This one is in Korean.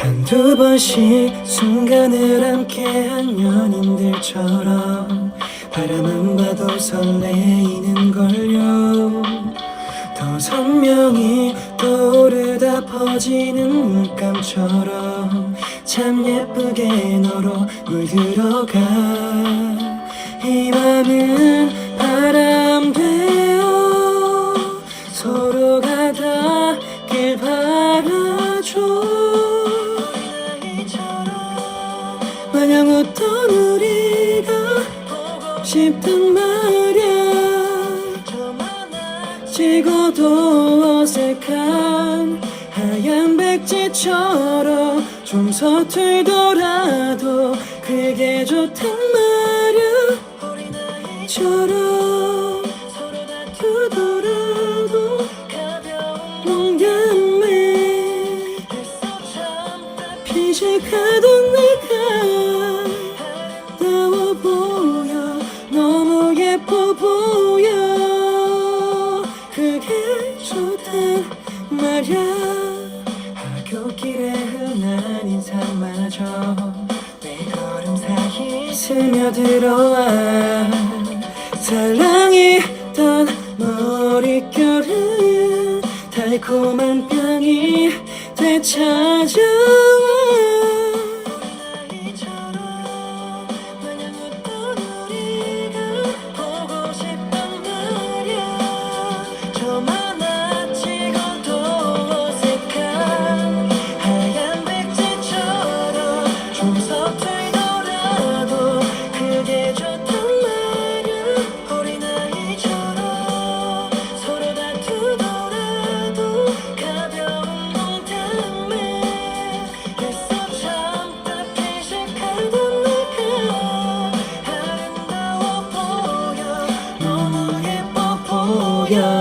한두 번씩 순간을 함께한 연인들처럼 바라만 봐도 설레이는 걸요. 더 선명히 떠오르다 퍼지는 물감처럼 참 예쁘게 너로 물들어가. 이 맘은 바람 되어 서로가 닿길 바라죠 싶단 말야. 지고도 어색한 하얀 백지처럼 좀 서툴더라도 그게 좋단 말야 어린아이처럼 서로 다투더라도 농담에 피식하던 내가 좋단 말야. 학교길에 흔한 인사마저 내 걸음 사이 스며들어와. 사랑이던 머릿결은 달콤한 향이 되찾아 your